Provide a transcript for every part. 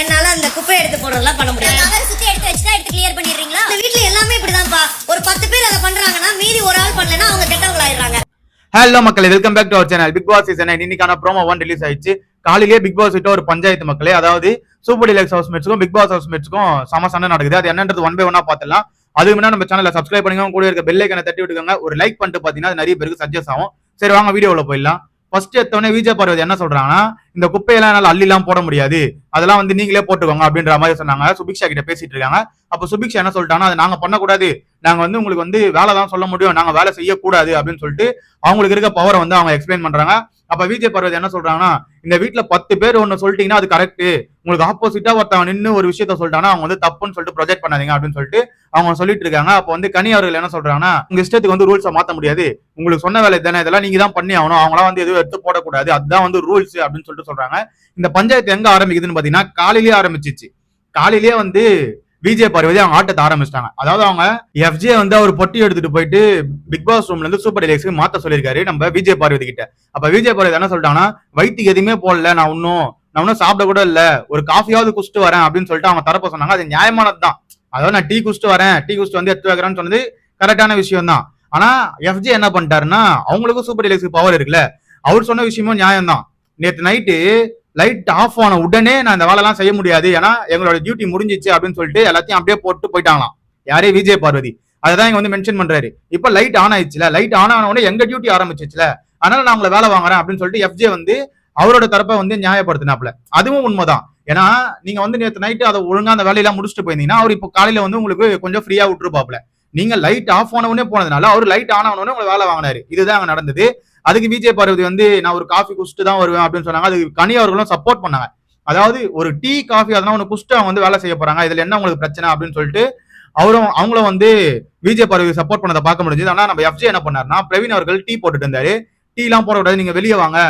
என்னால அந்த குப்பை எடுத்து போடுறதெல்லாம் பண்ண முடியாது. அவர் சுத்தி எடுத்து வச்சுட்டா எடுத்து கிளியர் பண்ணிடுறீங்களா? இந்த வீட்ல எல்லாமே இப்படிதான்ப்பா ஒரு பத்து பேர் அதை பண்றாங்கன்னா மீதி ஒரு ஆள் பண்ணலன்னா அவங்க கெட்டவங்களாயிடுறாங்க ஹலோ மக்களே welcome back to our channel Bigg Boss season இன்னைக்கான ப்ரோமோ ஒன் ரிலீஸ் ஆயிடுச்சு. காலையிலேயே பிக் பாஸ் கிட்ட ஒரு பஞ்சாயத்து மக்களே அதாவது சூப்பர் டிலக்ஸ் ஹவுஸ் மேட்ச்சுக்கும் பிக் பாஸ் ஹவுஸ் மேட்ச்சுக்கும் சம சண்டை நடக்குது. அது என்னன்றது ஒன் பை ஒன்னா பார்த்துலாம் அதுக்கு முன்னாடி நம்ம சேனலை சப்ஸ்கிரைப் பண்ணிக்கோங்க. கூட இருக்க பெல் ஐக்கனை தட்டி விட்டுக்கோங்க. ஒரு லைக் பண்ணிட்டு பார்த்தீங்கன்னா அது நிறைய பேருக்கு சஜஸ்ட் ஆகும். சரி வாங்க வீடியோல போயிடலாம். ஃபர்ஸ்ட் எடுத்தவொடனே விஜய் பார்வதி என்ன சொல்றாங்கன்னா இந்த குப்பையெல்லாம் என்னால் அள்ளிலாம் போட முடியாது. அதெல்லாம் வந்து நீங்களே போட்டுக்கோங்க அப்படின்ற மாதிரி சொன்னாங்க. சுபிக்ஷா கிட்ட பேசிட்டு இருக்காங்க. அப்ப சுபிக்ஷா என்ன சொல்லிட்டாங்கன்னா அது நாங்க பண்ணக்கூடாது. நாங்க வந்து உங்களுக்கு வந்து வேலை தான் சொல்ல முடியும். நாங்க வேலை செய்யக்கூடாது. அப்படின்னு சொல்லிட்டு அவங்களுக்கு இருக்க பவரை வந்து அவங்க எக்ஸ்பிளைன் பண்றாங்க. அப்ப விஜய் பார்வதி என்ன சொல்றாங்கன்னா இந்த வீட்டுல பத்து பேர் ஒன்னு சொல்லிட்டீங்கன்னா அது கரெக்ட் உங்களுக்கு ஆப்போசிட்டா ஒருத்தவன் நின்று ஒரு விஷயத்த சொல்லிட்டானா அவங்க வந்து தப்புன்னு சொல்லிட்டு ப்ரொஜெக்ட் பண்ணாதீங்க அப்படின்னு சொல்லிட்டு அவங்க சொல்லிட்டு இருக்காங்க. அப்போ வந்து கனி அவர்கள் என்ன சொல்றாங்கன்னா உங்க இஷ்டத்துக்கு வந்து ரூல்ஸை மாத்த முடியாது. உங்களுக்கு சொன்ன வேலை தானே இதெல்லாம் நீங்க தான் பண்ணி ஆகணும் அவங்களாம் வந்து எதுவும் எடுத்து போடக்கூடாது. அதுதான் வந்து ரூல்ஸ் அப்படின்னு சொல்லிட்டு சொல்றாங்க. இந்த பஞ்சாயத்து எங்க ஆரம்பிக்குதுன்னு பாத்தீங்கன்னா காலையிலேயே ஆரம்பிச்சிச்சு. காலையிலேயே வந்து விஜய் பார்வதி அவங்க ஆட்டத்தை ஆரம்பிச்சிட்டாங்க. அதாவது அவங்க எஃப்ஜே வந்து அவர் பொட்டி எடுத்துட்டு போயிட்டு பிக் பாஸ் ரூம்ல இருந்து சூப்பர் டெலிக்ஸ்க்கு மாத்த சொல்லியிருக்காரு நம்ம விஜய் பார்வதி கிட்ட. அப்ப விஜய் பார்வதி என்ன சொல்லிட்டாங்கன்னா வயிற்றுக்கு எதுவுமே போடல நான் இன்னும் நான் ஒன்றும் சாப்பிட கூட இல்ல. ஒரு காஃபியாவது குடிச்சிட்டு வரேன் அப்படின்னு சொல்லிட்டு அவங்க தரப்ப சொன்னாங்க. அது நியாயமானது தான் அதாவது நான் டீ குடிச்சிட்டு வரேன். டீ குடிச்சிட்டு வந்து எடுத்து வைக்கிறேன்னு சொன்னது கரெக்டான விஷயம் தான் ஆனா எஃப்ஜே என்ன பண்ணிட்டாருன்னா அவங்களுக்கும் சூப்பர் டிலக்ஸ்க்கு பவர் இருக்குல்ல. அவர் சொன்ன விஷயமும் நியாயம் தான் நேற்று நைட்டு லைட் ஆஃப் ஆன உடனே நான் இந்த வேலைலாம் செய்ய முடியாது. ஏன்னா எங்களோட டியூட்டி முடிஞ்சிச்சு அப்படின்னு சொல்லிட்டு எல்லாத்தையும் அப்படியே போட்டு போயிட்டாங்களாம். யாரே விஜய் பார்வதி. அதான் இங்க வந்து மென்ஷன் பண்றாரு. இப்ப லைட் ஆன் ஆயிடுச்சுல. லைட் ஆன் ஆன உடனே எங்க டியூட்டி ஆரம்பிச்சிச்சுல. அதனால நான் உங்களை வேலை வாங்குறேன் அப்படின்னு சொல்லிட்டு எஃப்ஜே வந்து அவரோட தரப்பை வந்து நியாயப்படுத்தினாப்ல அதுவும் உண்மைதான். ஏன்னா நீங்க வந்து நேற்று நைட்டு அதை ஒழுங்கா அந்த வேலையெல்லாம் முடிச்சுட்டு போயிருந்தீங்கன்னா அவர் இப்போ காலையில வந்து உங்களுக்கு கொஞ்சம் ஃப்ரீயா விட்டுருப்பாப்ல நீங்க லைட் ஆஃப் ஆனவனே போனதுனால அவர் லைட் ஆன் ஆன உங்களை வேலை வாங்கினாரு. இதுதான் அங்க நடந்தது. அதுக்கு விஜய் பார்வதி வந்து நான் ஒரு காஃபி குடிச்சிட்டு தான் வருவேன் அப்படின்னு சொன்னாங்க. அதுக்கு கனி அவர்களும் சப்போர்ட் பண்ணாங்க. அதாவது ஒரு டீ காஃபி அதெல்லாம் ஒன்று குடிச்சிட்டு அவங்க வந்து வேலை செய்ய போறாங்க. இதுல என்ன உங்களுக்கு பிரச்சனை அப்படின்னு சொல்லிட்டு அவரும் அவங்களும் வந்து விஜய் பார்வதி சப்போர்ட் பண்ணதை பார்க்க முடிஞ்சது. ஆனா நம்ம எஃப்ஜே என்ன பண்ணாருன்னா பிரவீன் அவர்கள் டீ போட்டுட்டு இருந்தாரு. டீ எல்லாம் போடக்கூடாது. நீங்க வெளியே வாங்க.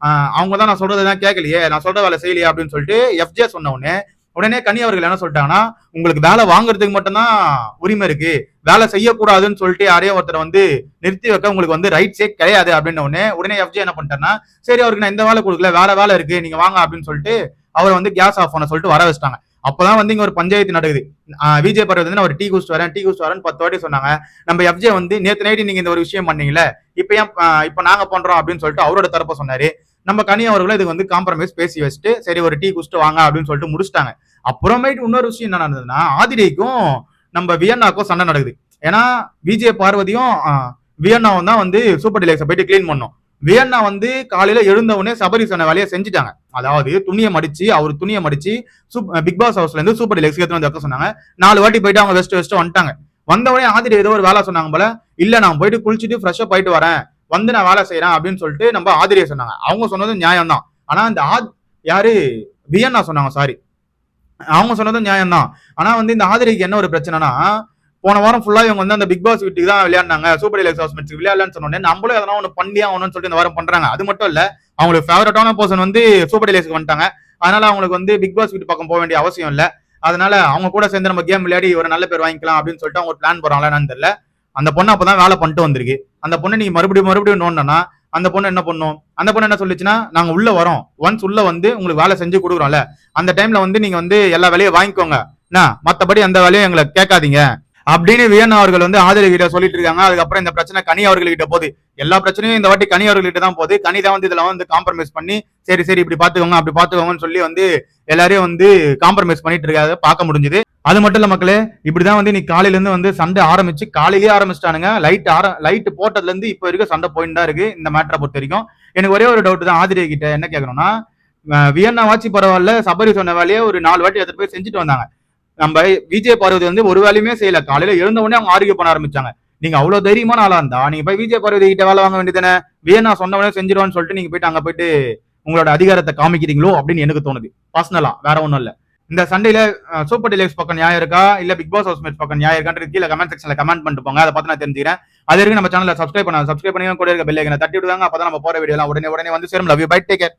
அவங்க தான் நான் சொல்றதுதான் கேட்கலையே. நான் சொல்ற வேலை செய்யலையே அப்படின்னு சொல்லிட்டு எஃப்ஜே சொன்ன உடனே உடனே கனி அவர்கள் என்ன சொல்லிட்டாங்கன்னா உங்களுக்கு வேலை வாங்குறதுக்கு மட்டும்தான் உரிமை இருக்கு. வேலை செய்யக்கூடாதுன்னு சொல்லிட்டு யாரையோ ஒருத்தர் வந்து நிறுத்தி வைக்க உங்களுக்கு வந்து ரைட்ஸே கிடையாது. அப்படின்னு உடனே உடனே எஃப்ஜே என்ன பண்ணிட்டேன்னா சரி அவருக்கு நான் இந்த வேலை கொடுக்கல. வேற வேலை இருக்கு. நீங்க வாங்க. அப்படின்னு சொல்லிட்டு அவரை வந்து கேஸ் ஆஃப் பண்ண சொல்லிட்டு வர வச்சிட்டாங்க. அப்பதான் வந்து இங்க ஒரு பஞ்சாயத்து நடக்குது. விஜய் பர்வத் வந்து நான் ஒரு டீ குஸ்ட் வரேன் டீ குஸ்ட் வரேன் பத்து வாட்டி சொன்னாங்க. நம்ம எஃப்ஜே வந்து நேற்று நைட்டு நீங்க இந்த ஒரு விஷயம் பண்ணீங்களே இப்ப ஏன் இப்ப நாங்க பண்றோம் அப்படின்னு சொல்லிட்டு அவரோட தரப்ப சொன்னாரு. நம்ம கனி அவர்களும் இதுக்கு வந்து காம்ப்ரமைஸ் பேசி வச்சுட்டு சரி ஒரு டீ குஸ்ட் வாங்க அப்படின்னு சொல்லிட்டு முடிச்சிட்டாங்க. அப்புறமேட்டு இன்னொரு விஷயம் என்ன நடந்ததுன்னா ஆதிரைக்கும் நம்ம வியன்னாக்கும் சண்டை நடக்குது. ஏன்னா விஜய் பார்வதியும் வியன்னாவும் தான் வந்து சூப்பர் டிலக்ஸை போயிட்டு க்ளீன் பண்ணோம். வியன்னா வந்து காலையில எழுந்த உடனே சபரி சொன்ன வேலையை செஞ்சுட்டாங்க. அதாவது துணியை மடிச்சு அவர் துணியை மடிச்சு பிக் பாஸ் ஹவுஸ்ல இருந்து சூப்பர் டீலக்ஸ் எடுத்து வந்து வைக்க சொன்னாங்க. நாலு வாட்டி போயிட்டு அவங்க வெஸ்ட் வெஸ்ட் வந்துட்டாங்க. வந்தவனே ஆதிரி ஏதோ ஒரு வேலை சொன்னாங்க போல இல்ல நான் போயிட்டு குளிச்சுட்டு ஃப்ரெஷ்ஷா போயிட்டு வரேன். வந்து நான் வேலை செய்யறேன் அப்படின்னு சொல்லிட்டு நம்ம ஆதிரியை சொன்னாங்க. அவங்க சொன்னதும் நியாயம் தான் ஆனா இந்த ஆத் யாரு? வியன்னா சொன்னாங்க சாரி அவங்க சொன்னதும் நியாயம் தான் ஆனா வந்து இந்த ஆதிரிக்கு என்ன ஒரு பிரச்சனைனா போன வாரம் ஃபுல்லா இவங்க வந்து அந்த பிக் பாஸ் வீட்டுக்கு தான் விளையாடினாங்க. சூப்பர் டிலக்ஸ் ஹவுஸ் மேட்ச் விளையாடலன்னு சொன்னோடனே நம்மளும் எதனா ஒன்று பண்ணி ஆகணும்னு சொல்லிட்டு இந்த வாரம் பண்றாங்க. அது மட்டும் இல்ல அவங்களுக்கு ஃபேவரட்டான பர்சன் வந்து சூப்பர் டிலக்ஸ்க்கு வந்துட்டாங்க. அதனால அவங்களுக்கு வந்து பிக் பாஸ் வீட்டு பக்கம் போக வேண்டிய அவசியம் இல்லை. அதனால அவங்க கூட சேர்ந்து நம்ம கேம் விளையாடி ஒரு நல்ல பேர் வாங்கிக்கலாம் அப்படின்னு சொல்லிட்டு அவங்க பிளான் போறாங்களா என்னன்னு தெரியல. அந்த பொண்ணு அப்பதான் வேலை பண்ணிட்டு வந்திருக்கு. அந்த பொண்ணை நீங்க மறுபடியும் மறுபடியும் நோண்டனா அந்த பொண்ணு என்ன பண்ணும்? அந்த பொண்ணு என்ன சொல்லிச்சுன்னா நாங்க உள்ள வரோம். ஒன்ஸ் உள்ள வந்து உங்களுக்கு வேலை செஞ்சு கொடுக்குறோம்ல. அந்த டைம்ல வந்து நீங்க வந்து எல்லா வேலையும் வாங்கிக்கோங்க. என்ன? மத்தபடி அந்த வேலையும் எங்களை கேட்காதீங்க. அப்படின்னு வியன் அவர்கள் வந்து ஆதரவு கிட்ட சொல்லிட்டு இருக்காங்க. அதுக்கப்புறம் இந்த பிரச்சனை கனி அவர்கள்கிட்ட போகுது. எல்லா பிரச்சனையும் இந்த வாட்டி கனி அவர்கள்கிட்ட தான் போகுது. கனி தான் வந்து இதெல்லாம் வந்து காம்ப்ரமைஸ் பண்ணி சரி சரி இப்படி பாத்துக்கோங்க அப்படி பாத்துக்கோங்கன்னு சொல்லி வந்து எல்லாரையும் வந்து காம்ப்ரமைஸ் பண்ணிட்டு இருக்காது பார்க்க முடிஞ்சது. அது மட்டும் இல்ல மக்களே இப்படிதான் வந்து நீ காலையில இருந்து வந்து சண்டை ஆரம்பிச்சு காலையிலேயே ஆரம்பிச்சிட்டானுங்க. லைட் ஆர லைட் போட்டதுல இருந்து இப்ப வரைக்கும் சண்டை போயிட்டு தான் இருக்கு இந்த மேட்டரை பொறுத்த வரைக்கும். எனக்கு ஒரே ஒரு டவுட் தான். ஆதிரிய கிட்ட என்ன கேட்கணும்னா வியன்னா வாட்சி பரவாயில்ல சபரி சொன்ன வேலையை ஒரு நாலு வாட்டி எடுத்துட்டு போய் செஞ்சுட்டு வந்தாங்க. நம்ம விஜய் பார்வதி வந்து ஒரு வேலையுமே செய்யல. காலையில எழுந்த உடனே அவங்க ஆரோக்கியம் பண்ண ஆரம்பிச்சாங்க. நீங்க அவ்வளவு தைரியமான ஆளா இருந்தா நீங்க போய் விஜய் பார்வதி கிட்ட வேலை வாங்க வேண்டியதானே வேணா சொன்ன உடனே செஞ்சிருவான்னு சொல்லிட்டு நீங்க போயிட்டு அங்க போயிட்டு உங்களோட அதிகாரத்தை காமிக்கிறீங்களோ அப்படின்னு எனக்கு தோணுது. பர்சனலா வேற ஒண்ணும் இல்ல. இந்த சண்டையில சூப்பர் டிலக்ஸ் பக்கம் நியாயம் இருக்கா? இல்ல பிக் பாஸ் ஹவுஸ் மேட்ச் பக்கம் நியாயம் இருக்கான்றது கீழே கமெண்ட் செக்ஷன்ல கமெண்ட் பண்ணிட்டு போங்க. அதை பார்த்து நான் தெரிஞ்சுக்கிறேன். அது வரைக்கும் நம்ம சேனலை சப்ஸ்கிரைப் பண்ணாங்க சப்ஸ்கிரைப் பண்ணி கூட இருக்க பெல் தட்டி விடுவாங்க அப்பதான் நம்ம போற வீடியோ உடனே உடனே வந்து சேரும். Love you bye take care